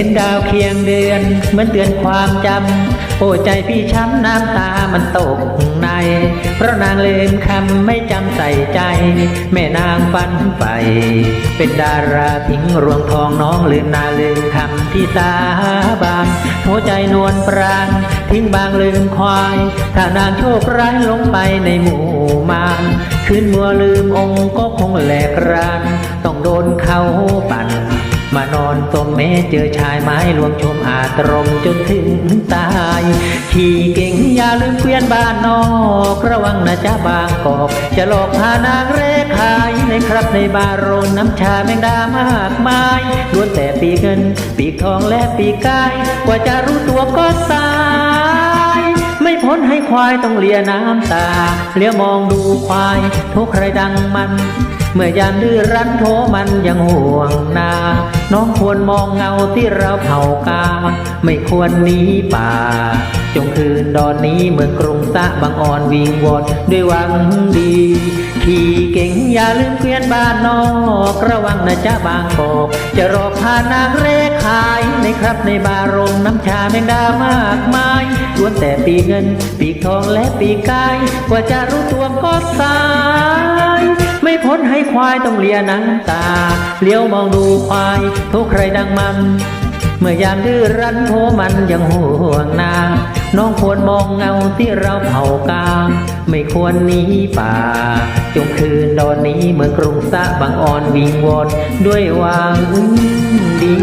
ห็นดาวเคียงเดือน เหมือนเตือนความจำ โอ้ใจพี่ช้ำน้ำตามันตกใน เพราะนางลืมคำไม่จำใส่ใจ แม่นางฝันไป เป็นดาราทิ้งรวงทองน้องลืมนาลืมคำที่สาบานหัวใจนวลปรางทิ้งบางลืมควาย ถ้านางโชคร้ายลงไปในหมู่มารคืนมัวลืมองค์ก็คงแหลกราน ต้องโดนเขาปั่น มานอนตมเมเจอชายไม้ลวงชมอาตรมจนถึงตาย ขี่เก่งอย่าลืมเกวียนบ้านนอก ระวังนะจ๊ะบางกอก จะหลอกพานางเรขายในครับในบาร์โรงน้ำชาแมงดามากมายล้วนแต่ปีเงิน ปีทองและปีกาย กว่าจะรู้ตัวก็สาย ไม่พ้นให้ควายต้องเลียน้ำตา เลี้ยวมองดูควายทุกใครดังมัน เมื่อยามดื้อรั้นโทมันยังห่วงนา น้องควรมองเงาที่เราเผากา ไม่ควรหนีป่า จงคืนดอนนี้เมืองกรุงสะบางอ่อนวิงวอนด้วยหวังดี ขี่เก่งอย่าลืมเกวียนบ้านนอกระวังนะจ๊ะบางกอกจะรอพานางเรขายในครับในบาร์โรงน้ำชาแมงดามากมายล้วนแต่ปีเงิน ปีทองและปีกาย กว่าจะรู้ตัวก็สาย ไม่พ้นให้ควายต้องเลียน้ำตา เลี้ยวมองดูควายทุกใครดังมัน เมื่อยามดื้อรั้นโทมันยังห่วงนา น้องควรมองเงาที่เราเผากา ไม่ควรหนีป่า จงคืนดอนนี้เมืองกรุงสะบางอ่อนวิงวอนด้วยหวังดี